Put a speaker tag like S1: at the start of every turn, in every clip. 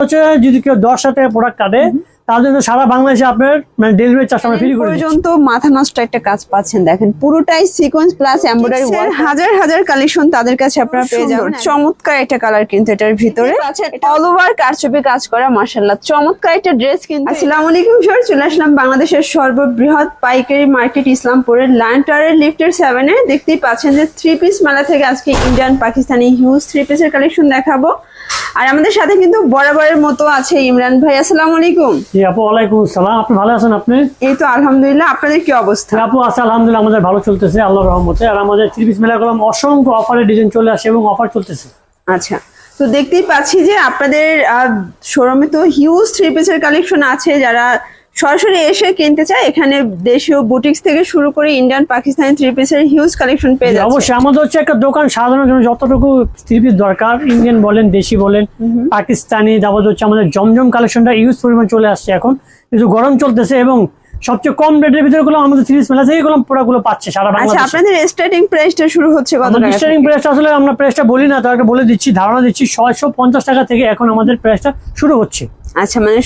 S1: হচ্ছে যদি কেউ দশ হাজার টাকা প্রোডাক্ট কাটে তার জন্য সারা বাংলাদেশে আপনার মানে ডেলিভারি চার্জ আমরা ফ্রি করে
S2: পর্যন্ত মাথা নষ্ট একটা কাজ পাচ্ছেন দেখেন। পুরোটাই সিকোয়েন্স প্লাস এমব্রয়ডারি ওয়ার্ক হাজার হাজার কালেকশন তাদের কাছে আপনারা পেয়ে যাবেন। চমৎকার একটা কালার কিন্তু এটার ভিতরে। অল ওভার কারচুপি কাজ করা মার্শাল্লাহ চমৎকার একটা ড্রেস কিন্তু আসসালামু আলাইকুম স্যার চলে আসলাম বাংলাদেশের সর্ববৃহৎ পাইকারি মার্কেট ইসলামপুরের ল্যান্টারের লিফটের এ। দেখতেই পাচ্ছেন যে থ্রি পিস মেলা থেকে আজকে ইন্ডিয়ান পাকিস্তানি হিউজ থ্রি পিসের কালেকশন দেখাবো। আর আমাদের সাথে কিন্তু বরাবরের মতো আছে ইমরান ভাই আসসালামু আলাইকুম।
S1: জি আপু ওয়ালাইকুম আসসালাম। আপনি ভালো আছেন আপনি?
S2: এই তো আলহামদুলিল্লাহ আপনাদের কি অবস্থা?
S1: আপু আছে আলহামদুলিল্লাহ আমাদের ভালো চলতেছে আল্লাহর রহমতে। আর আমাদের ত্রিশ মেলা করলাম অসংখ্য অফারের ডিজাইন চলে আসে এবং অফার চলতেছে।
S2: আচ্ছা তো দেখতেই পাচ্ছি যে আপনাদের শোরুমে তো হিউজ থ্রি পিসের কালেকশন আছে। যারা সরাসরি এসে কিনতে চায় এখানে দেশীয় বুটিক্স থেকে শুরু করে ইন্ডিয়ান পাকিস্তানি থ্রি পিসের হিউজ কালেকশন পেয়ে যাচ্ছে।
S1: অবশ্যই আমাদের হচ্ছে একটা দোকান সাধারণ জন্য যতটুকু থ্রি পিস দরকার ইন্ডিয়ান বলেন দেশি বলেন পাকিস্তানি তারপর হচ্ছে আমাদের জমজম কালেকশনটা ইউজ পরিমাণ চলে আসছে এখন। কিন্তু গরম চলতেছে এবং সবচেয়ে কম রেটের ভিতরে গুলো আমাদের থ্রি মেলা থেকে গুলো প্রোডাক্টগুলো পাচ্ছে সারা
S2: আচ্ছা আপনাদের স্টার্টিং প্রাইসটা শুরু হচ্ছে কত টাকা
S1: স্টার্টিং? প্রাইসটা আসলে আমরা প্রাইসটা বলি না তাদেরকে বলে দিচ্ছি ধারণা দিচ্ছি ছয়শো পঞ্চাশ টাকা থেকে এখন আমাদের প্রাইসটা শুরু হচ্ছে।
S2: আচ্ছা মানে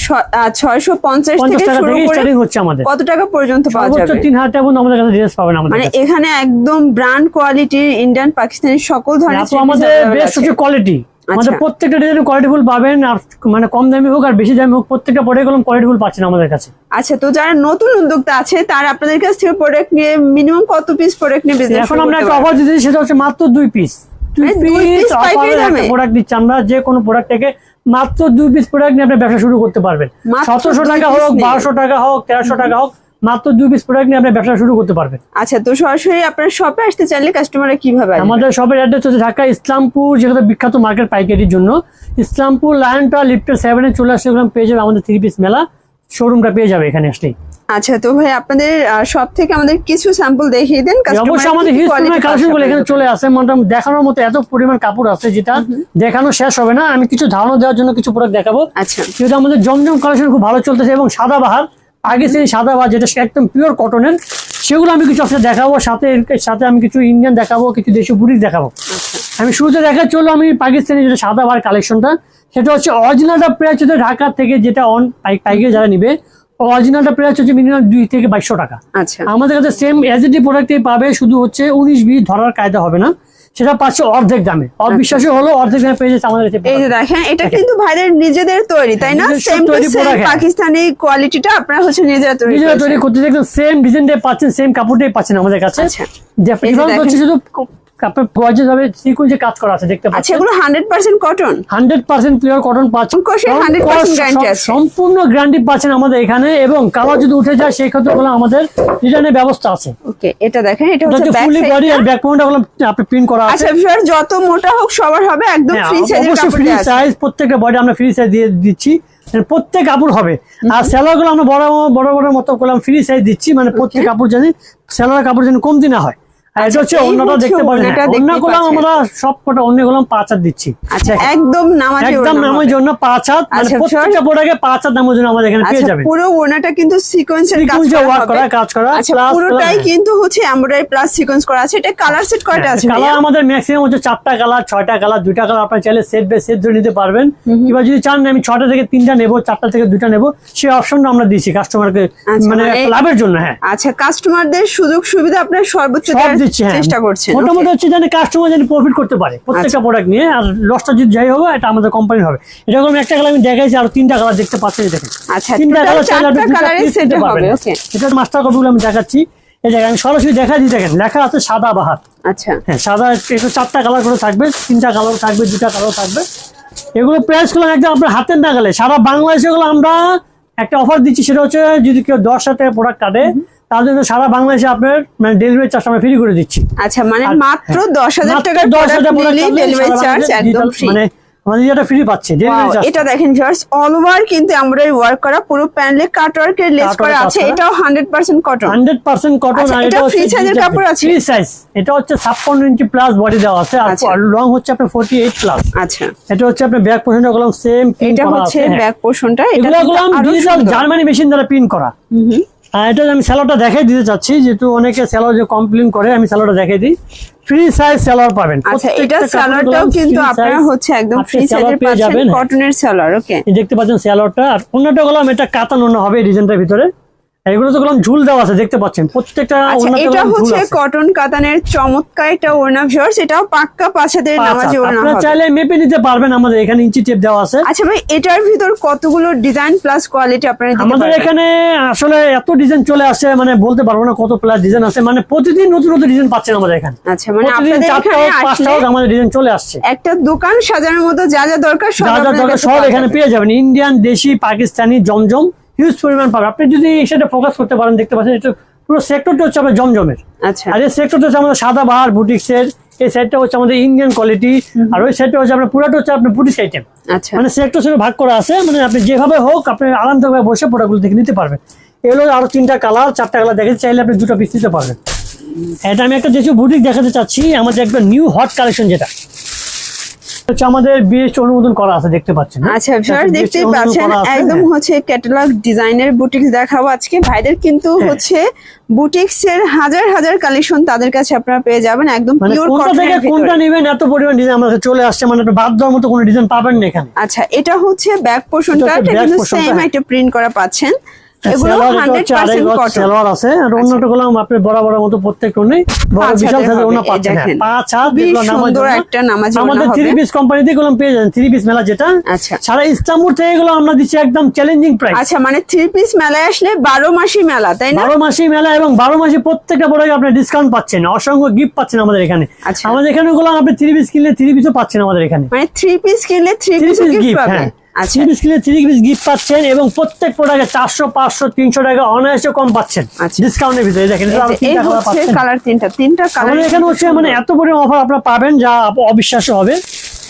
S2: ছয়শো পঞ্চাশ
S1: পঞ্চাশ
S2: থেকে
S1: টাকা
S2: শুরু করে
S1: স্টার্টিং হচ্ছে আমাদের।
S2: কত টাকা পর্যন্ত পাওয়া যাবে?
S1: টাকা পর্যন্ত আমাদের কাছে ড্রেস পাবেন আমাদের
S2: মানে এখানে একদম ব্র্যান্ড কোয়ালিটির ইন্ডিয়ান পাকিস্তানি সকল ধরনের
S1: আমাদের বেস্ট হচ্ছে কোয়ালিটি আমাদের
S2: আচ্ছা।
S1: প্রত্যেকটা ডিজাইন কোয়ালিটিফুল পাবেন আর মানে কম দামি হোক আর বেশি দামি হোক প্রত্যেকটা প্রোডাক্টগুলো কোয়ালিটিফুল পাচ্ছেন আমাদের কাছে।
S2: আচ্ছা তো যারা নতুন উদ্যোক্তা আছে তারা আপনাদের কাছ থেকে প্রোডাক্ট নিয়ে মিনিমাম কত পিস প্রোডাক্ট নিয়ে বিজনেস
S1: এখন আমরা একটা অফার দিচ্ছি সেটা হচ্ছে মাত্র দুই পিস দুই
S2: মানে
S1: পিস অফারে
S2: দামে?
S1: একটা প্রোডাক্ট দিচ্ছি আমরা যে কোনো প্রোডাক্ট থেকে মাত্র দুই পিস প্রোডাক্ট নিয়ে আপনি ব্যবসা শুরু করতে পারবেন। সতেরোশো টাকা হোক বারোশো টাকা হোক তেরোশো টাকা হোক মাত্র দুই পিস প্রোডাক্ট নিয়ে আপনি ব্যবসা শুরু করতে পারবেন।
S2: আচ্ছা তো সরাসরি আপনার শপে আসতে চাইলে কাস্টমার কীভাবে
S1: আমাদের শপের অ্যাড্রেস হচ্ছে ঢাকা ইসলামপুর যেটা বিখ্যাত মার্কেট পাইকারির জন্য। ইসলামপুর লায়নটা লিপ্টার সেভেনে চলে আসলে পেয়ে যাবে আমাদের থ্রি পিস মেলা। শোরুমটা পেয়ে যাবে এখানে আসলেই।
S2: আচ্ছা তো ভাই আপনাদের সব থেকে আমাদের কিছু স্যাম্পল দেখিয়ে দেন
S1: অবশ্যই আমাদের হিউজ পরিমাণ কালেকশনগুলো এখানে চলে আসে মোটামুটি দেখানোর মতো এত পরিমাণ কাপড় আছে যেটা দেখানো শেষ হবে না। আমি কিছু ধারণা দেওয়ার জন্য কিছু প্রোডাক্ট দেখাবো।
S2: আচ্ছা।
S1: যেটা আমাদের জমজম কালেকশন খুব ভালো চলতেছে এবং সাদা বাহার পাকিস্তানি সাদা বাহার যেটা একদম পিওর কটনের সেগুলো আমি কিছু আপনার দেখাবো সাথে সাথে আমি কিছু ইন্ডিয়ান দেখাবো কিছু দেশীয় বুটিক দেখাবো।
S2: আচ্ছা।
S1: আমি শুরুতে দেখা চলো আমি পাকিস্তানি যেটা সাদা বাহার কালেকশনটা সেটা হচ্ছে অরিজিনালটা প্রাইস হচ্ছে ঢাকা থেকে যেটা অন পাইকারি যারা নিবে অরিজিনালটা প্রাইস হচ্ছে মিনিমাম দুই থেকে বাইশশো টাকা।
S2: আচ্ছা।
S1: আমাদের কাছে সেম এসিডি প্রোডাক্টই পাবে শুধু হচ্ছে উনিশ বি ধরার কায়দা হবে না। সেটা পাচ্ছে অর্ধেক দামে। অবিশ্বাসী হলো অর্ধেক দামে পেয়ে যাচ্ছে আমাদের কাছে
S2: এই যে দেখেন এটা কিন্তু ভাইদের নিজেদের তৈরি তাই না? সেম
S1: তৈরি হ্যাঁ।
S2: পাকিস্তানি কোয়ালিটিটা আপনারা হচ্ছে নিজেরা তৈরি
S1: নিজেরা তৈরি করতে একদম সেম ডিজাইনটাই পাচ্ছেন সেম কাপড়টাই পাচ্ছেন আমাদের কাছে।
S2: আচ্ছা।
S1: ডিফারেন্স হচ্ছে শুধু আপনার গর্জেস ভাবে সিকুয়েন্সে কাজ করা আছে দেখতে
S2: আচ্ছা
S1: পাচ্ছেন?
S2: এগুলো hundred percent cotton
S1: hundred percent pure cotton পাচ্ছেন
S2: অঙ্কশে 100%
S1: সম-
S2: আছে।
S1: সম্পূর্ণ গ্যারান্টি পাচ্ছেন আমাদের এখানে এবং কালার যদি উঠে যায় সেই ক্ষেত্রে বলে আমাদের রিটার্নের ব্যবস্থা আছে।
S2: ওকে এটা দেখেন এটা
S1: এটা
S2: হচ্ছে
S1: হচ্ছে
S2: ব্যাক
S1: ফুলি বডি আর ব্যাক প্যান্টটা হলো আপনি প্রিন্ট করা আছে।
S2: আচ্ছা যত মোটা হোক সবার হবে একদম
S1: হ্যাঁ,
S2: ফ্রি সাইজের
S1: অবশ্যই
S2: কাপড়
S1: ফ্রি সাইজ প্রত্যেকটা বডি আমরা ফ্রি সাইজ দিয়ে দিচ্ছি। মানে প্রত্যেক কাপড় হবে। আর সেলারগুলো আমরা বড় বড় বড় মতো করলাম ফ্রি সাইজ দিচ্ছি মানে প্রত্যেক কাপড় জানি সেলার কাপড় যেন কমতি না হয়। এটা হচ্ছে অন্যটা দেখতে পারেন
S2: অন্যগুলো
S1: আমরা সব কটা অন্যগুলো পাঁচ হাত দিচ্ছি।
S2: আচ্ছা একদম নামাজি
S1: একদম
S2: ওড়না
S1: জন্য পাঁচ হাত মানে প্রত্যেকটা প্রোডাক্টে পাঁচ হাত নামের জন্য আমাদের এখানে পেয়ে
S2: পুরো ওড়নাটা কিন্তু সিকোয়েন্সের কাজ করা
S1: করা কাজ করা
S2: আচ্ছা পুরোটাই কিন্তু হচ্ছে এমব্রয়ডারি প্লাস সিকোয়েন্স করা আছে। এটা কালার সেট কয়টা আছে
S1: কালার আমাদের ম্যাক্সিমাম হচ্ছে চারটা কালার ছয়টা কালার দুইটা কালার আপনার চাইলে সেট বাই সেট ধরে নিতে পারবেন। কিংবা যদি চান আমি ছটা থেকে তিনটা নেব চারটা থেকে দুইটা নেব সেই অপশনটা আমরা দিচ্ছি কাস্টমারকে মানে
S2: মানে-
S1: লাভের জন্য হ্যাঁ।
S2: আচ্ছা কাস্টমারদের সুযোগ সুবিধা আপনার সর্বোচ্চ
S1: দিচ্ছি হ্যাঁ।
S2: চেষ্টা করছেন
S1: মোটামুটি হচ্ছে জানি কাস্টমার জানি প্রফিট করতে পারে। প্রত্যেকটা প্রোডাক্ট নিয়ে আর লসটা যদি যাই হবে এটা আমাদের কোম্পানি হবে। এরকম একটা কালার আমি দেখাইছি আর তিনটা কালার দেখতে পাচ্ছেন এই দেখেন।
S2: আচ্ছা
S1: তিনটা কালার চাইলে
S2: হবে। ওকে
S1: এটার মাস্টার কপিগুলো আমি দেখাচ্ছি। এই দেখেন আমি সরাসরি দেখা দিই দেখেন লেখা আছে সাদা বাহার।
S2: আচ্ছা।
S1: হ্যাঁ সাদা একটু চারটা কালার করে থাকবে তিনটা কালার থাকবে দুটা কালার থাকবে। এগুলো প্রাইসগুলো একদম আপনার হাতের নাগালে সারা বাংলাদেশে গুলো আমরা একটা অফার দিচ্ছি সেটা হচ্ছে যদি কেউ দশ হাজার টাকা প্রোডাক্ট কাটে তার জন্য সারা বাংলাদেশে আপনার মানে ডেলিভারি চার্জ আমরা ফ্রি করে দিচ্ছি।
S2: আচ্ছা মানে মাত্র দশ হাজার
S1: মাত্র 10,000
S2: প্রোডাক্ট নিলে ডেলিভারি চার্জ একদম ফ্রি
S1: মানে আমাদের যেটা ফ্রি পাচ্ছে ডেলিভারি চার্জ
S2: এটা দেখেন ভিউয়ার্স অল ওভার কিন্তু এমব্রয়ডারি ওয়ার্ক করা পুরো প্যানেলে কাট ওয়ার্কের লেস করা আছে। এটাও কটন
S1: হান্ড্রেড পার্সেন্ট কটন
S2: আচ্ছা, এটা কাপড় আছে?
S1: ফ্রি সাইজ এটা হচ্ছে ইঞ্চি প্লাস বডি দেওয়া আছে আর
S2: আচ্ছা।
S1: লং হচ্ছে আপনার ফোর্টি এইট প্লাস
S2: আচ্ছা।
S1: এটা হচ্ছে আপনার ব্যাক পোর্শনটা সেম
S2: এটা হচ্ছে ব্যাক পোর্শনটা এটা
S1: ডিজিটাল জার্মানি মেশিন দ্বারা প্রিন্ট করা।
S2: হুম।
S1: আর এটা আমি স্যালোটা দেখাই দিতে চাচ্ছি যেহেতু অনেকে স্যালো যে কমপ্লেন করে আমি স্যালোটা দেখাই দিই। ফ্রি সাইজ স্যালোর পাবেন।
S2: আচ্ছা এটা
S1: স্যালোটাও
S2: কিন্তু আপনারা হচ্ছে একদম ফ্রি সাইজের
S1: পেয়ে
S2: পাচ্ছেন
S1: যাবেন।
S2: কটনের স্যালোর ওকে
S1: দেখতে পাচ্ছেন স্যালোয়ারটা। আর অন্যটা গেলাম এটা কাতান অন্য হবে ডিজাইনটার ভিতরে। এগুলো তো গেলাম ঝুল দেওয়া আছে দেখতে পাচ্ছেন। প্রত্যেকটা
S2: আচ্ছা এটা হচ্ছে কটন কাতানের চমৎকার একটা ওড়না ভিউয়ার্স এটাও পাক্কা পাঁচাদের
S1: পাঁচ
S2: নামাজি ওড়না
S1: আপনারা চাইলে মেপে নিতে পারবেন আমাদের এখানে ইঞ্চি টেপ দেওয়া আছে।
S2: আচ্ছা ভাই এটার ভিতর কতগুলো ডিজাইন প্লাস কোয়ালিটি আপনারা দিতে
S1: আমাদের এখানে আসলে এত ডিজাইন চলে আসছে মানে বলতে পারব না কত প্লাস ডিজাইন আছে মানে প্রতিদিন নতুন নতুন ডিজাইন পাচ্ছেন আমাদের এখানে।
S2: আচ্ছা মানে আপনাদের এখানে আসলে
S1: আমাদের ডিজাইন চলে আসছে।
S2: একটা দোকান সাজানোর মতো যা যা দরকার সব
S1: যা যা দরকার সব এখানে পেয়ে যাবেন ইন্ডিয়ান দেশি পাকিস্তানি জমজম। হিউজ পরিমাণ পাবেন আপনি যদি সেটা ফোকাস করতে পারেন দেখতে পাচ্ছেন এটা পুরো সেক্টরটা হচ্ছে আপনার জমজমের।
S2: আচ্ছা।
S1: আর এই সেক্টরটা হচ্ছে আমাদের সাদা বাহার বুটিক্সের এই সাইডটা হচ্ছে আমাদের ইন্ডিয়ান কোয়ালিটি আর ওই সাইডটা হচ্ছে আপনার পুরাটা হচ্ছে আপনার বুটিক্স আইটেম
S2: আচ্ছা।
S1: মানে সেক্টর হিসেবে ভাগ করা আছে মানে আপনি যেভাবে হোক আপনি আরামদায়ক বসে প্রোডাক্টগুলো দেখে নিতে পারবেন। এগুলো আরও তিনটা কালার চারটা কালার দেখে চাইলে আপনি দুটো পিস নিতে পারবেন। এটা আমি একটা দেশীয় বুটিক দেখাতে চাচ্ছি আমাদের একটা নিউ হট কালেকশন যেটা। হচ্ছে আমাদের বিএস অনুমোদন করা আছে দেখতে পাচ্ছেন হ্যাঁ?
S2: আচ্ছা দেখতেই
S1: অনুমোদন
S2: পাচ্ছেন একদম
S1: হ্যাঁ।
S2: হচ্ছে ক্যাটালগ ডিজাইনের বুটিক্স দেখাবো আজকে ভাইদের কিন্তু
S1: হ্যাঁ।
S2: হচ্ছে বুটিক্স এর হাজার হাজার কালেকশন তাদের কাছে আপনারা পেয়ে যাবেন একদম
S1: মানে
S2: পিওর
S1: কোনটা থেকে কোনটা নেবেন এত পরিমাণ ডিজাইন আমাদের চলে আসছে মানে বাদ দেওয়ার মতো কোনো ডিজাইন পাবেন না এখানে
S2: আচ্ছা এটা হচ্ছে ব্যাক পোর্শনটা
S1: এটা
S2: কিন্তু সেম
S1: হ্যাঁ।
S2: একটা প্রিন্ট করা পাচ্ছেন এগুলো
S1: সালোয়ার এটা
S2: হান্ড্রেড
S1: হচ্ছে আড়াই
S2: পার্সেন্ট
S1: গজ
S2: কটন
S1: সালোয়ার আছে আর অন্যটা গুলো আপনি বরাবর মতো প্রত্যেকটা নেই বড় বিশাল সাইজের ওনা পাচ্ছেন। হ্যাঁ, পাঁচ হাত যেগুলো
S2: সুন্দর একটা নামাজি
S1: আমাদের থ্রি পিস কোম্পানিতে গুলো পেয়ে যাবেন থ্রি পিস মেলা যেটা।
S2: আচ্ছা।
S1: সারা ইস্তাম্বুল থেকে এগুলো আমরা দিচ্ছি একদম চ্যালেঞ্জিং প্রাইস
S2: আচ্ছা মানে থ্রি পিস মেলায় আসলে বারো মাসি মেলা তাই না?
S1: বারো মাসি মেলা এবং মাসে প্রত্যেকটা প্রোডাক্ট আপনি ডিসকাউন্ট পাচ্ছেন অসংখ্য গিফট পাচ্ছেন আমাদের এখানে।
S2: আচ্ছা।
S1: আমাদের এখানে গুলো আপনি থ্রি পিস কিনলে থ্রি পিসও পাচ্ছেন আমাদের এখানে।
S2: মানে থ্রি পিস কিনলে থ্রি পিস গিফট পাবেন? আচ্ছা।
S1: থ্রি থ্রি পিস গিফট পাচ্ছেন এবং প্রত্যেক প্রোডাক্টে চারশো পাঁচশো তিনশো টাকা অনায়াসে কম পাচ্ছেন।
S2: আচ্ছা।
S1: ডিসকাউন্টের ভিতরে। দেখেন।
S2: কালার তিনটা তিনটা। কালার
S1: এখানে হচ্ছে মানে এত পরিমাণ অফার আপনারা পাবেন যা অবিশ্বাস অবিশ্বাস্য হবে।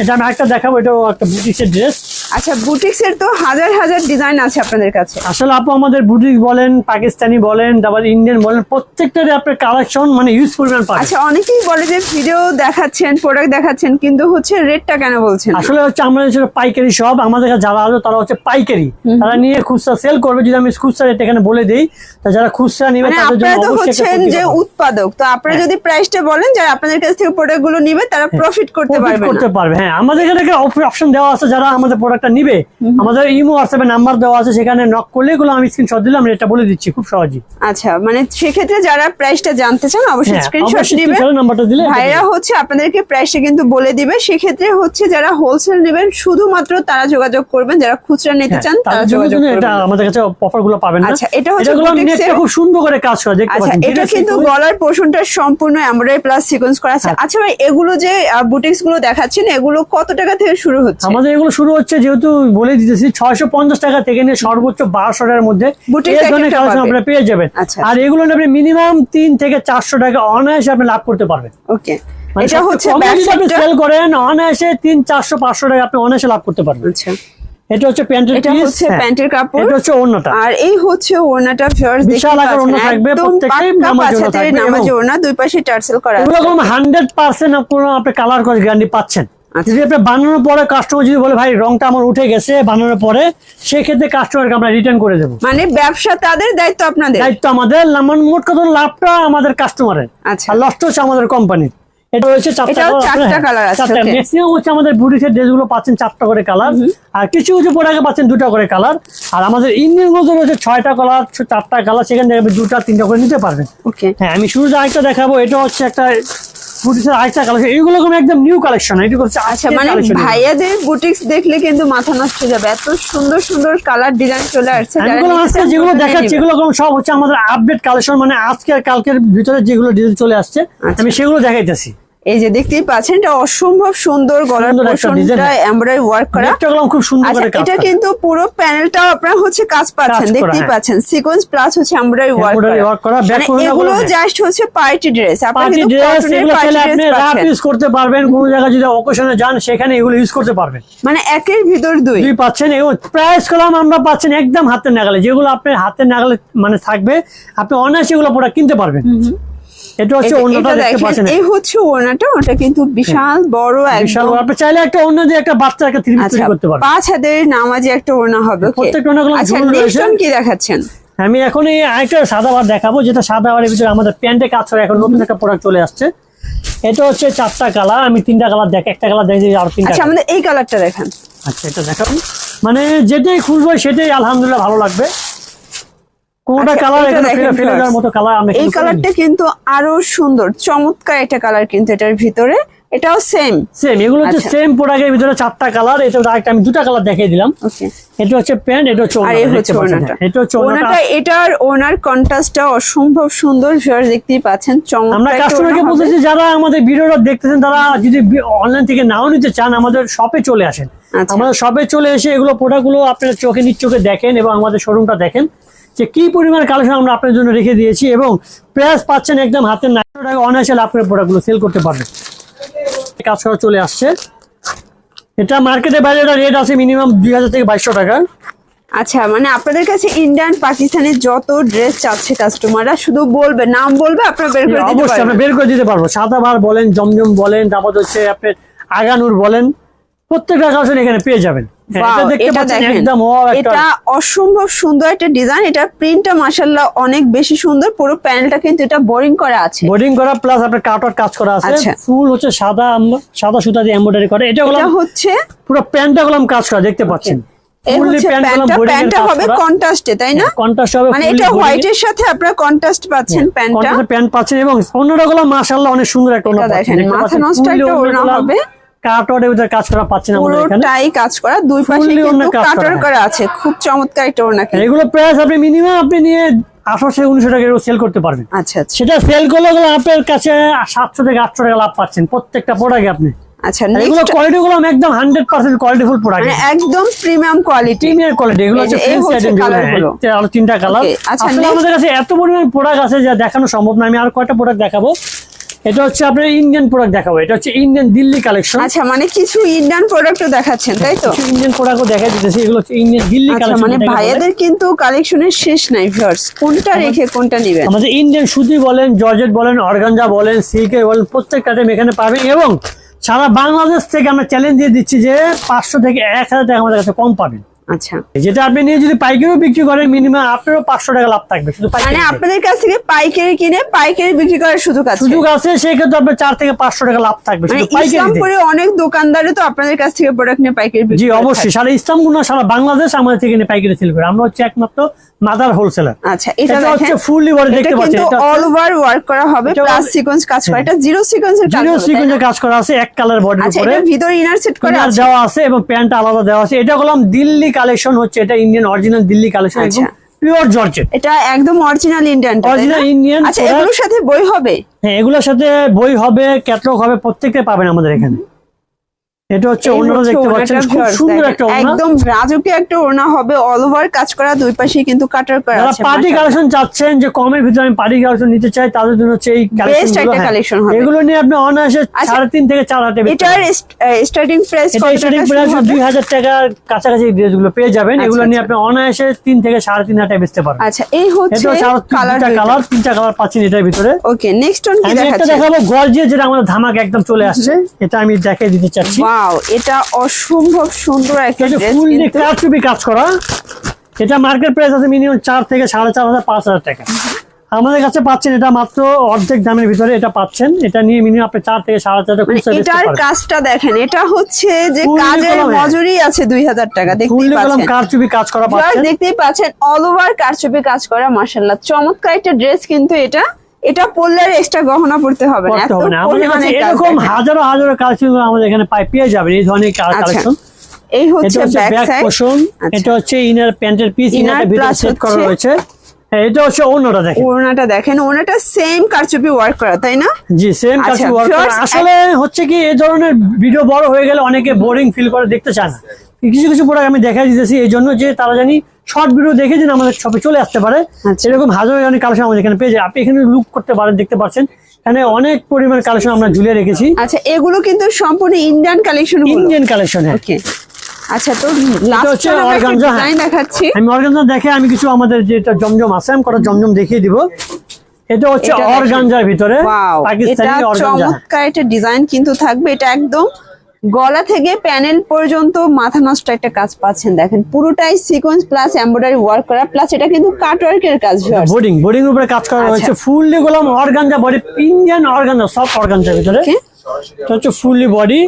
S1: এটা আমি একটা দেখাবো এটা একটা বুটিক্সের ড্রেস
S2: আচ্ছা বুটিক্স এর তো হাজার হাজার ডিজাইন আছে আপনাদের কাছে।
S1: আসলে আপু আমাদের বুটিক বলেন পাকিস্তানি বলেন তারপর ইন্ডিয়ান বলেন প্রত্যেকটারই আপনার কালেকশন মানে ইউজ পাবেন
S2: আচ্ছা অনেকেই বলে যে ভিডিও দেখাচ্ছেন প্রোডাক্ট দেখাচ্ছেন কিন্তু হচ্ছে রেটটা কেন বলছেন?
S1: আসলে হচ্ছে আমরা হচ্ছে পাইকারি সব আমাদের কাছে যারা আসবে তারা হচ্ছে পাইকারি। তারা নিয়ে খুচরা সেল করবে যদি আমি খুচরা রেট এখানে বলে দিই তা যারা খুচরা নিবে
S2: মানে
S1: তাদের জন্য অবশ্যই
S2: হচ্ছেন যে উৎপাদক তো আপনারা
S1: হ্যাঁ।
S2: যদি প্রাইসটা বলেন যারা আপনাদের কাছ থেকে প্রোডাক্টগুলো নিবে তারা প্রফিট করতে পারবে
S1: করতে পারবে হ্যাঁ। আমাদের এখানে অপশন দেওয়া আছে যারা আমাদের প্রোডাক্টটা নিবে আমাদের ইমো হোয়াটসঅ্যাপে নাম্বার দেওয়া আছে সেখানে নক করলে এগুলো আমি স্ক্রিনশট দিলাম আমি এটা বলে দিচ্ছি খুব সহজেই।
S2: আচ্ছা মানে সেক্ষেত্রে যারা প্রাইসটা জানতে চান অবশ্যই
S1: হ্যাঁ,
S2: স্ক্রিনশট
S1: অবশ্যই
S2: নেবেন
S1: নাম্বারটা দিলে
S2: ভাইরা হচ্ছে আপনাদেরকে প্রাইসটা কিন্তু বলে দিবে সেক্ষেত্রে হচ্ছে যারা হোলসেল নেবেন শুধুমাত্র তারা যোগাযোগ করবেন যারা খুচরা নিতে
S1: হ্যাঁ,
S2: চান তারা যোগাযোগ
S1: কিন্তু এটা আমাদের কাছে অফারগুলো পাবেন না।
S2: আচ্ছা, এটা হচ্ছে boutique
S1: নেটটা খুব সুন্দর করে কাজ করা দেখতে
S2: আচ্ছা
S1: পাচ্ছেন
S2: এটা কিন্তু গলার পোর্শনটা সম্পূর্ণ এমব্রয়ডারি প্লাস সিকোয়েন্স করা
S1: হ্যাঁ।
S2: আছে আচ্ছা ভাই এগুলো যে বুটিক্সগুলো দেখাচ্ছেন এগুলো কত টাকা থেকে শুরু হচ্ছে?
S1: আমাদের এগুলো শুরু হচ্ছে যেহেতু বলে দিতেছি ছয়শো পঞ্চাশ টাকা থেকে নিয়ে সর্বোচ্চ বারোশো টাকার মধ্যে। আপনারা পেয়ে যাবেন।
S2: আচ্ছা।
S1: আর এগুলো আপনি মিনিমাম তিন থেকে চারশো টাকা অনায়াসে আপনি লাভ করতে পারবেন।
S2: ওকে
S1: মানে
S2: এটা হচ্ছে
S1: আপনি সেল করেন অনায়াসে তিন চারশো পাঁচশো টাকা আপনি অনায়াসে লাভ করতে পারবেন।
S2: আচ্ছা।
S1: এটা হচ্ছে প্যান্টের
S2: এটা হচ্ছে
S1: হ্যাঁ।
S2: প্যান্টের কাপড়।
S1: এটা হচ্ছে
S2: আর এই হচ্ছে ওড়নাটা ভিউয়ার্স
S1: বিশাল আকার ওড়না থাকবে, প্রত্যেকটাই নামাজি ওড়না থাকবে
S2: নামাজি ওড়না দুই পাশে টার্সেল করা
S1: এগুলো আপনি কালার করে গ্যারান্টি পাচ্ছেন।
S2: আচ্ছা।
S1: যদি আপনি বানানোর পরে কাস্টমার যদি বলে ভাই রংটা আমার উঠে গেছে বানানোর পরে সেক্ষেত্রে কাস্টমারকে আমরা রিটার্ন করে দেবো।
S2: মানে ব্যবসা তাদের দায়িত্ব আপনাদের?
S1: দায়িত্ব আমাদের। মানে মোট কথা লাভটা আমাদের কাস্টমারের
S2: আচ্ছা।
S1: লসটা হচ্ছে আমাদের কোম্পানির এটা হচ্ছে চারটা
S2: চারটা
S1: হ্যাঁ,
S2: আছে.
S1: ম্যাক্সিমাম হচ্ছে আমাদের বুটিসের ড্রেসগুলো পাচ্ছেন চারটা করে কালার আর কিছু কিছু প্রোডাক্টে পাচ্ছেন দুটা করে কালার আর আমাদের ইন্ডিয়ান মধ্যে রয়েছে ছয়টা কালার চারটা কালার সেখান থেকে আপনি দুটা তিনটা করে নিতে পারবেন।
S2: ওকে
S1: হ্যাঁ আমি শুরু আরেকটা দেখাবো। এটা হচ্ছে একটা কালেকশন এইগুলো কোনো একদম নিউ কালেকশন এটা হচ্ছে
S2: আচ্ছা মানে। ভাইয়াদের বুটিক্স দেখলে কিন্তু মাথা নষ্ট হয়ে যাবে এত সুন্দর সুন্দর কালার ডিজাইন চলে আসছে যেগুলো
S1: আজকে যেগুলো
S2: প্রথমে
S1: এগুলো কোনো সব হচ্ছে আমাদের আপডেট কালেকশন মানে আজকে আর কালকের ভিতরে যেগুলো ডিজাইন চলে আসছে
S2: আচ্ছা।
S1: আমি সেগুলো দেখাইতেছি
S2: এই যে দেখতেই পাচ্ছেন এটা অসম্ভব সুন্দর গলার পোর্শনটা এমব্রয়ডারি ওয়ার্ক করা।
S1: খুব সুন্দর
S2: আচ্ছা
S1: করে কাজ
S2: এটা কিন্তু পুরো প্যানেলটাও আপনারা হচ্ছে কাজ পাচ্ছেন দেখতেই
S1: হ্যাঁ।
S2: পাচ্ছেন। সিকোয়েন্স প্লাস হচ্ছে এমব্রয়ডারি ওয়ার্ক
S1: করা,
S2: মানে এগুলো। জাস্ট হচ্ছে পার্টি ড্রেস আপনারা কিন্তু কটনের পার্টি ড্রেস
S1: রাফ ইউজ করতে পারবেন কোনো জায়গায় যদি অকেশনে যান সেখানে এগুলো ইউজ করতে পারবেন।
S2: মানে একের ভিতর দুই।
S1: দুই পাচ্ছেন এবং প্রাইস কলাম আমরা পাচ্ছেন একদম হাতের নাগালে। যেগুলো আপনার হাতের নাগালে মানে থাকবে আপনি অনায়াসে এগুলো প্রোডাক্ট কিনতে পারবেন। এটা হচ্ছে
S2: এটা-
S1: অন্যটা
S2: এটা
S1: দেখতে
S2: দেখেন
S1: পাচ্ছেন।
S2: এই হচ্ছে ওড়নাটা ওটা কিন্তু বিশাল বড়
S1: বিশাল বড়। আপনি চাইলে একটা অন্য দিয়ে একটা বাচ্চা একটা থ্রি করতে পারবেন
S2: পাঁচ নামাজি একটা ওড়না হবে
S1: প্রত্যেকটা ওড়নাগুলো
S2: আচ্ছা নেক্সট কি দেখাচ্ছেন?
S1: আমি এখন এই আরেকটা সাদাবার দেখাবো যেটা সাদাবারের ভিতরে আমাদের প্যান্টে কাজ করে এখন নতুন একটা প্রোডাক্ট চলে আসছে। এটা হচ্ছে চারটা কালার আমি তিনটা কালার দেখ একটা কালার দেখি আর তিনটা
S2: আচ্ছা। আমাদের এই কালারটা দেখান।
S1: আচ্ছা এটা দেখাবো মানে যেটাই খুলবো সেটাই আলহামদুলিল্লাহ ভালো লাগবে। কোনটা
S2: আচ্ছা,
S1: কালার এখানে ফেলে ফেলে মতো কালার আমি
S2: এই কালারটা কিন্তু আরও সুন্দর চমৎকার একটা কালার কিন্তু এটার ভিতরে। এটাও সেম
S1: সেম এগুলো হচ্ছে
S2: আচ্ছা।
S1: সেম প্রোডাক্টের ভিতরে চারটা কালার এটা আরেকটা আমি দুটা কালার দেখিয়ে দিলাম। এটা হচ্ছে প্যান্ট এটা হচ্ছে
S2: আর ওনাটা
S1: এটা হচ্ছে
S2: ওনাটা এটার ওনার কন্ট্রাস্টটা অসম্ভব সুন্দর ভিউয়ার দেখতেই পাচ্ছেন। চমৎকার
S1: আমরা কাস্টমারকে। বলতেছি যারা আমাদের ভিডিওটা দেখতেছেন তারা যদি অনলাইন থেকে নাও নিতে চান আমাদের শপে চলে আসেন।
S2: আচ্ছা।
S1: আমাদের শপে চলে এসে এগুলো প্রোডাক্টগুলো আপনার চোখে নিজ চোখে দেখেন এবং আমাদের শোরুমটা দেখেন। যে কি পরিমাণ কালেকশন আমরা আপনার জন্য রেখে দিয়েছি এবং প্রাইস পাচ্ছেন একদম হাতের নাইশো টাকা অনায়াসে আপনার প্রোডাক্টগুলো সেল করতে পারবেন। কাজ করা চলে আসছে। এটা মার্কেটে বাইরে এটা রেট আছে মিনিমাম দুই হাজার থেকে বাইশশো টাকা।
S2: আচ্ছা মানে আপনাদের কাছে ইন্ডিয়ান পাকিস্তানের যত ড্রেস চাচ্ছে কাস্টমাররা শুধু বলবে নাম বলবে আপনারা বের করে দিতে
S1: অবশ্যই আমরা
S2: পারবেন।
S1: বের করে দিতে পারব। সাদাবার বলেন জমজম বলেন তারপর হচ্ছে আপনার আগানুর বলেন প্রত্যেকটা কালেকশন এখানে পেয়ে যাবেন। এটা দেখতে
S2: এটা অসম্ভব সুন্দর একটা ডিজাইন এটা প্রিন্টটা মাশাআল্লাহ অনেক বেশি সুন্দর পুরো প্যানেলটা কিন্তু এটা বোরিং করা আছে।
S1: বোর্ডিং করা প্লাস আপনার কাজ করা আছে।
S2: আচ্ছা।
S1: ফুল হচ্ছে সাদা সাদা সুতা দিয়ে এমব্রয়ডারি করে। এটা
S2: হচ্ছে
S1: পুরো প্যান্টটা গলাম কাজ করা দেখতে পাচ্ছেন।
S2: প্যান্টটা হবে কন্ট্রাস্টে তাই না?
S1: কন্ট্রাস্ট হবে
S2: মানে এটা হোয়াইটের সাথে আপনারা কন্ট্রাস্ট পাচ্ছেন প্যান্টটা
S1: প্যান্ট পাচ্ছেন এবং অন্যটা গুলো মাশাআল্লাহ অনেক সুন্দর একটা ওড়না পাচ্ছেন।
S2: মাথা নষ্ট একটা ওড়না হবে।
S1: কাটরের ভিতরে কাজ করা পাচ্ছেন আমাদের এখানে।
S2: পুরোটাই কাজ করা দুই পাশে কিন্তু
S1: ওড়না করা।
S2: করা আছে। খুব চমৎকার একটা ওড়না
S1: এগুলো প্রাইস আপনি মিনিমাম আপনি নিয়ে আঠারোশো উনিশশো টাকা সেল করতে পারবেন।
S2: আচ্ছা আচ্ছা।
S1: সেটা সেল করলে আপনার কাছে সাতশো থেকে আটশো টাকা লাভ পাচ্ছেন প্রত্যেকটা প্রোডাক্টে আপনি।
S2: আচ্ছা
S1: এগুলো কোয়ালিটি গুলো একদম হান্ড্রেড পার্সেন্ট কোয়ালিটিফুল প্রোডাক্ট
S2: একদম প্রিমিয়াম কোয়ালিটি
S1: প্রিমিয়ার কোয়ালিটি এগুলো হচ্ছে
S2: এই
S1: ফ্রেন্স
S2: আইটেমগুলো।
S1: আরও তিনটা কালার
S2: আচ্ছা,
S1: আমাদের কাছে এত পরিমাণ প্রোডাক্ট আছে যা দেখানো সম্ভব না। আমি আর কয়টা প্রোডাক্ট দেখাবো? এটা হচ্ছে আপনার ইন্ডিয়ান প্রোডাক্ট দেখাবো। এটা হচ্ছে ইন্ডিয়ান দিল্লি কালেকশন
S2: আচ্ছা মানে কিছু ইন্ডিয়ান প্রোডাক্টও দেখাচ্ছেন তাই তো?
S1: কিছু ইন্ডিয়ান প্রোডাক্টও দেখা দিতেছি। এগুলো হচ্ছে ইন্ডিয়ান দিল্লি
S2: আচ্ছা
S1: কালেকশন
S2: মানে ভাইয়াদের কিন্তু কালেকশনের শেষ নাই ভিউয়ার্স কোনটা রেখে কোনটা নেবেন?
S1: আমাদের ইন্ডিয়ান সুতি বলেন জর্জেট বলেন অর্গানজা বলেন সিল্কের বলেন প্রত্যেকটা এখানে পাবেন এবং সারা বাংলাদেশ থেকে আমরা চ্যালেঞ্জ দিয়ে দিচ্ছি যে পাঁচশো থেকে এক হাজার টাকা আমাদের কাছে কম পাবেন।
S2: আচ্ছা।
S1: যেটা আপনি নিয়ে যদি পাইকারিও বিক্রি করেন মিনিমাম আপনারও পাঁচশো টাকা লাভ থাকবে শুধু
S2: মানে আপনাদের কাছ থেকে পাইকারি কিনে পাইকারি বিক্রি করার সুযোগ আছে?
S1: সুযোগ আছে সেক্ষেত্রে আপনার চার থেকে পাঁচশো টাকা লাভ থাকবে
S2: মানে ইসলামপুরে অনেক দোকানদারে তো আপনাদের কাছ থেকে প্রোডাক্ট নিয়ে পাইকারি
S1: জি অবশ্যই। সারা ইসলামপুর সারা বাংলাদেশ আমাদের থেকে নিয়ে পাইকারি সেল করে। আমরা হচ্ছে একমাত্র মাদার হোলসেলার
S2: আচ্ছা এটা
S1: হচ্ছে ফুললি বডি দেখতে পাচ্ছেন
S2: কিন্তু
S1: এটা
S2: অল ওভার ওয়ার্ক করা হবে প্লাস সিকোয়েন্স কাজ করা এটা জিরো সিকোয়েন্সের কাজ
S1: জিরো? সিকোয়েন্সের কাজ করা আছে এক কালার বডির
S2: আচ্ছা এটা ভিতরে ইনার সেট করা আছে?
S1: দেওয়া আছে এবং প্যান্টটা আলাদা দেওয়া আছে। এটা হলাম দিল্লি কালেকশন হচ্ছে এটা ইন্ডিয়ান অরিজিনাল দিল্লি কালেকশন
S2: আচ্ছা।
S1: একদম পিওর জর্জেট
S2: এটা একদম অরিজিনাল ইন্ডিয়ান
S1: Original Indian
S2: আচ্ছা এগুলোর সাথে বই হবে?
S1: হ্যাঁ এগুলোর সাথে বই হবে ক্যাটলগ হবে প্রত্যেকটা পাবেন আমাদের এখানে। এটা হচ্ছে দেখতে পাচ্ছেন খুব সুন্দর একটা ওড়না।
S2: একদম রাজকীয় একটা ওড়না হবে অল ওভার কাজ করা দুই পাশে কিন্তু কাটার করা
S1: যারা পার্টি কালেকশন চাচ্ছেন যে কমের ভিতরে আমি পার্টি কালেকশন নিতে চাই তাদের জন্য হচ্ছে এই কালেকশন
S2: একটা collection হবে।
S1: এগুলো নিয়ে আপনি অনায়াসে
S2: আচ্ছা।
S1: সাড়ে তিন থেকে
S2: এটার স্টার্টিং প্রাইস
S1: প্রাইস টাকার কাছাকাছি ড্রেসগুলো পেয়ে যাবেন।
S2: আচ্ছা,
S1: এগুলো নিয়ে
S2: আচ্ছা।
S1: আপনি অনায়াসে তিন থেকে সাড়ে তিন হাজার বেচতে পারবেন
S2: আচ্ছা এই হচ্ছে কালার
S1: তিনটা কালার তিনটা কালার পাচ্ছেন এটার ভিতরে।
S2: ওকে নেক্সট কি
S1: দেখাবো যেটা আমাদের ধামাক একদম চলে আসছে। এটা আমি দেখিয়ে দিতে চাচ্ছি।
S2: ওয়াও এটা অসম্ভব সুন্দর একটা ড্রেস
S1: কাজ করা। এটা মার্কেট প্রাইস আছে মিনিমাম চার থেকে সাড়ে চার হাজার পাঁচ হাজার টাকা। আমাদের কাছে পাচ্ছেন এটা মাত্র অর্ধেক দামের ভিতরে এটা পাচ্ছেন। এটা নিয়ে মিনিমাম আপনি চার থেকে সাড়ে চার টাকা
S2: মানে
S1: খুচরা
S2: এটার কাজটা দেখেন এটা হচ্ছে যে কাজের। মজুরি আছে দুই হাজার টাকা দেখতেই পাচ্ছেন।
S1: কারচুপি কাজ করা পাচ্ছেন?
S2: দেখতেই পাচ্ছেন অল ওভার কারচুপি কাজ করা মাশাল্লাহ চমৎকার একটা ড্রেস কিন্তু এটা। এটা আর এক্সট্রা গহনা পড়তে হবে না
S1: এরকম হাজারো হাজারো কালেকশন আমাদের এখানে পাই পেয়ে যাবেন এই ধরনের
S2: আচ্ছা,
S1: কালেকশন।
S2: এই হচ্ছে ব্যাক সাইড
S1: এটা হচ্ছে ইনার প্যান্টের পিস ইনারের ভিতরে সেট করা রয়েছে। এটা হচ্ছে অন্যটা দেখেন।
S2: ওড়নাটা দেখেন ওড়নাটা সেম কারচুপি ওয়ার্ক করা তাই না?
S1: জি সেম কাজ
S2: আচ্ছা,
S1: ওয়ার্ক
S2: viewers,
S1: আসলে হচ্ছে কি এই ধরনের ভিডিও বড় হয়ে গেলে অনেকে বোরিং ফিল করে দেখতে চায় না। কিছু কিছু প্রোডাক্ট আমি দেখা দিতেছি এই জন্য যে তারা জানি শর্ট ভিডিও দেখে যেন আমাদের শপে চলে আসতে পারে।
S2: আচ্ছা।
S1: এরকম হাজার অনেক কালেকশন আমাদের এখানে পেয়ে যায়। আপনি এখানে লুক করতে পারেন দেখতে পাচ্ছেন। এখানে অনেক পরিমাণ কালেকশন আমরা ঝুলিয়ে রেখেছি।
S2: আচ্ছা এগুলো কিন্তু সম্পূর্ণ ইন্ডিয়ান কালেকশন
S1: ইন্ডিয়ান কালেকশন হ্যাঁ
S2: আচ্ছা তো লাস্ট
S1: হ্যাঁ।
S2: দেখাচ্ছি।
S1: আমি অর্গানজা দেখে আমি কিছু আমাদের যেটা জমজম আছে আমি কটা জমজম দেখিয়ে দিব। এটা হচ্ছে
S2: এটা।
S1: অর্গানজার ভিতরে
S2: এটা
S1: পাকিস্তানি অর্গানজা
S2: চমৎকার একটা ডিজাইন কিন্তু থাকবে। এটা একদম গলা থেকে প্যানেল পর্যন্ত মাথা নষ্ট একটা কাজ পাচ্ছেন দেখেন পুরোটাই সিকোয়েন্স প্লাস এমব্রয়ডারি ওয়ার্ক করা প্লাস এটা কিন্তু কাট ওয়ার্কের কাজ।
S1: বোর্ডিং বোর্ডিং উপরে কাজ করা
S2: আচ্ছা।
S1: হয়েছে ফুললি গোলাম অর্গানজা বডি ইন্ডিয়ান অর্গানজা সব অর্গানজার ভিতরে? এটা হচ্ছে ফুললি বডি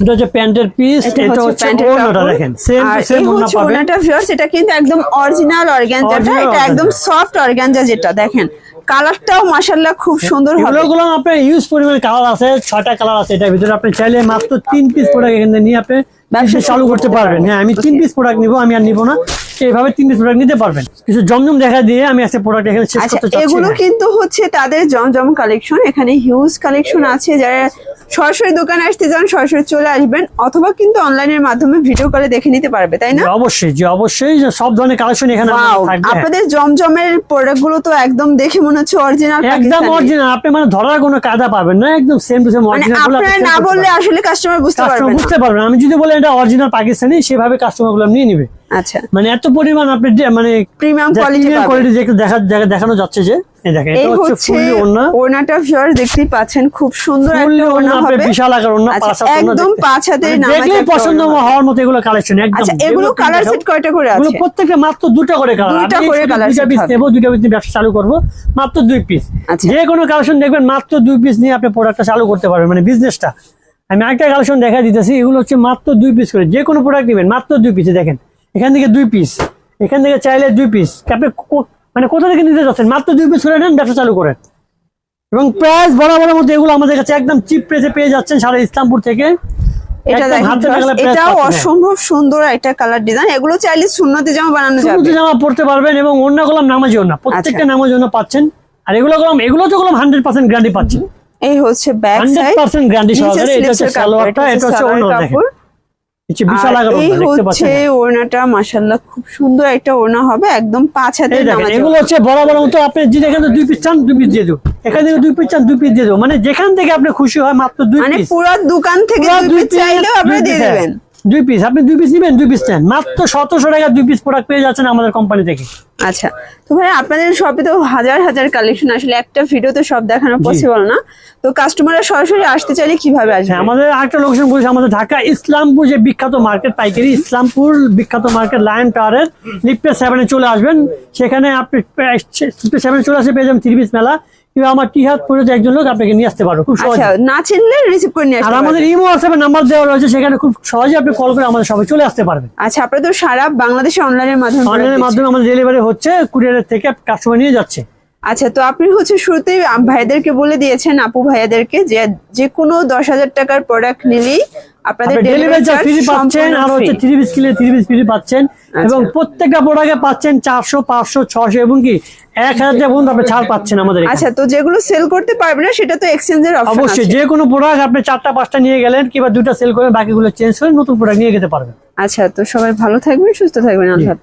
S1: এটা হচ্ছে প্যান্টের পিস
S2: এটা হচ্ছে কাপড়
S1: দেখেন সেম সেম
S2: হচ্ছে
S1: পাবেন
S2: ওড়নাটা ভিউয়ার্স এটা কিন্তু একদম অরিজিনাল অর্গানজাটা এটা একদম সফট অর্গানজা যেটা দেখেন কালারটাও মাশাআল্লাহ খুব সুন্দর হবে।
S1: এগুলো আপনি ইউজ পরিমাণ কালার আছে, ছয়টা কালার আছে, এটার ভিতরে আপনি চাইলে মাত্র তিন পিস প্রোডাক্ট এখানে নিয়ে আপনি ব্যবসা চালু করতে পারবেন। হ্যাঁ আমি তিন পিস প্রোডাক্ট নিবো আমি আর নিবো না। এইভাবে তিন পিস প্রোডাক্ট নিতে পারবেন। কিছু জমজম দেখা দিয়ে আমি একটা প্রোডাক্ট এখানে শেষ
S2: আচ্ছা
S1: করতে চাচ্ছি
S2: এগুলো কিন্তু হচ্ছে তাদের জমজম কালেকশন এখানে হিউজ কালেকশন আছে। যারা সরাসরি দোকানে আসতে চান সরাসরি চলে আসবেন অথবা কিন্তু অনলাইনের মাধ্যমে ভিডিও কলে দেখে নিতে পারবে তাই না?
S1: অবশ্যই যে অবশ্যই। সব ধরনের কালেকশন এখানে
S2: আপনাদের জমজমের প্রোডাক্টগুলো তো একদম দেখে মনে হচ্ছে অরিজিনাল
S1: একদম অরিজিনাল আপনি মানে ধরার কোনো কায়দা পাবেন না একদম সেম টু সেম অরিজিনাল
S2: আপনারা না বললে আসলে কাস্টমার বুঝতে পারবে না।
S1: বুঝতে পারবেন আমি যদি বলি এটা অরিজিনাল পাকিস্তানি সেভাবে কাস্টমারগুলো নিয়ে নিবে।
S2: আচ্ছা।
S1: মানে এত পরিমাণ আপনি মানে
S2: প্রিমিয়াম কোয়ালিটি
S1: কোয়ালিটি দেখা দেখা- দেখানো যাচ্ছে যে এই দেখেন
S2: এই
S1: এটা হচ্ছে
S2: হচ্ছে
S1: ওড়না।
S2: ওড়নাটা ভিউয়ার দেখতেই পাচ্ছেন খুব সুন্দর একটা
S1: ওড়না
S2: ওড়না হবে।
S1: বিশাল আকার ওড়না
S2: আচ্ছা,
S1: পাঁচ হাত
S2: একদম পাঁচ হাতের
S1: মানে পছন্দ হওয়ার মতো এগুলো কালেকশন একদম।
S2: আচ্ছা এগুলো কালার সেট কয়টা করে
S1: এগুলো মাত্র দুটা করে কালার পিস ব্যবসা চালু করব মাত্র দুই পিস
S2: আচ্ছা।
S1: যে কোনো কালেকশন দেখবেন মাত্র দুই পিস নিয়ে আপনি প্রোডাক্টটা চালু করতে পারবেন মানে বিজনেসটা আমি একটা কালেকশন দেখা দিতেছি এগুলো হচ্ছে মাত্র দুই পিস করে। যে কোনো প্রোডাক্ট নেবেন মাত্র দুই পিসে দেখেন। এখান থেকে দুই পিস এখান থেকে চাইলে দুই পিস আপনি মানে কোথা থেকে নিতে যাচ্ছেন? মাত্র দুই পিস করে নেন ব্যবসা চালু করেন। এবং প্রাইস বরাবরের মধ্যে এগুলো আমাদের কাছে একদম চিপ প্রেসে পেয়ে যাচ্ছেন সারা ইসলামপুর থেকে।
S2: এটাও অসম্ভব সুন্দর একটা কালার ডিজাইন এগুলো চাইলে শূন্যতে জামা বানানো যাবে।
S1: জামা পড়তে পারবেন এবং অন্য গোলাম নামাজি ওনা প্রত্যেকটা
S2: আচ্ছা।
S1: নামাজি পাচ্ছেন। আর এগুলো গোলাম এগুলো তো গোলাম হান্ড্রেড পার্সেন্ট গ্যারান্টি পাচ্ছেন।
S2: এই হচ্ছে ব্যাক সাইড।
S1: 100% গ্যারান্টি সহকারে এটা হচ্ছে সালোয়ারটা এটা হচ্ছে দেখেন। কিছু বিশাল আকার
S2: এই হচ্ছে ওড়নাটা মাশাআল্লাহ খুব সুন্দর একটা ওড়না হবে একদম পাঁচ
S1: হাতে
S2: নামাজ
S1: এগুলো হচ্ছে বড় মতো আপনি এখানে দুই পিস চান দুই পিস দিয়ে দেবো। এখান থেকে দুই পিস চান দুই পিস দিয়ে দেবো। মানে যেখান থেকে আপনি খুশি হয় মাত্র দুই
S2: মানে
S1: পিস
S2: পুরো দোকান থেকে দুই পিস চাইলেও আপনি দিয়ে দিবেন।
S1: দুই পিস আপনি দুই পিস নেবেন? দুই পিস নেন। মাত্র সতেরোশো টাকা দুই পিস প্রোডাক্ট পেয়ে যাচ্ছেন আমাদের কোম্পানি থেকে।
S2: আচ্ছা তো ভাই আপনাদের শপে তো হাজার হাজার কালেকশন আসলে একটা ভিডিওতে সব দেখানো পসিবল না? তো কাস্টমাররা সরাসরি আসতে চাইলে কীভাবে আসবে?
S1: হ্যাঁ আমাদের আরেকটা লোকেশন বলছি আমাদের ঢাকা ইসলামপুর যে বিখ্যাত মার্কেট পাইকারি ইসলামপুর বিখ্যাত মার্কেট লায়ন টাওয়ারের লিফটে সেভেনে চলে আসবেন। সেখানে আপনি সেভেনে চলে আসে পেয়ে যাবেন থ্রি পিস মেলা। কিংবা আমার টি হাত পরে একজন লোক আপনাকে নিয়ে আসতে পারবে? খুব সহজে।
S2: আচ্ছা না চিনলে রিসিভ করে নিয়ে
S1: আর আমাদের। ইমো হোয়াটসঅ্যাপের নাম্বার দেওয়া রয়েছে সেখানে খুব সহজে আপনি কল করে আমাদের সবাই চলে আসতে পারবেন।
S2: আচ্ছা আপনারা তো সারা বাংলাদেশে অনলাইনের মাধ্যমে
S1: অনলাইনের মাধ্যমে আমাদের ডেলিভারি হচ্ছে কুরিয়ারের থেকে কাস্টমার নিয়ে যাচ্ছে।
S2: আচ্ছা তো আপনি হচ্ছে শুরুতেই ভাইদেরকে বলে দিয়েছেন আপু ভাইয়াদেরকে যে যে কোনো দশ হাজার টাকার প্রোডাক্ট নিলেই আপনাদের
S1: ডেলিভারি চার্জ ফ্রি পাচ্ছেন আর হচ্ছে
S2: ফ্রি
S1: থ্রি পিস কিলে থ্রি পিস ফ্রি পাচ্ছেন এবং প্রত্যেকটা প্রোডাক্টে পাচ্ছেন চারশো পাঁচশো ছশো এবং কি এক হাজার টাকা পর্যন্ত আপনি ছাড় পাচ্ছেন আমাদের
S2: আচ্ছা তো যেগুলো সেল করতে পারবে না সেটা তো এক্সচেঞ্জের
S1: অবশ্যই যে কোনো প্রোডাক্ট আপনি চারটা পাঁচটা নিয়ে গেলেন কিংবা দুটা সেল বাকিগুলো চেঞ্জ করে নতুন প্রোডাক্ট নিয়ে যেতে পারবেন।
S2: আচ্ছা তো সবাই ভালো থাকবেন সুস্থ থাকবেন আল্লাহ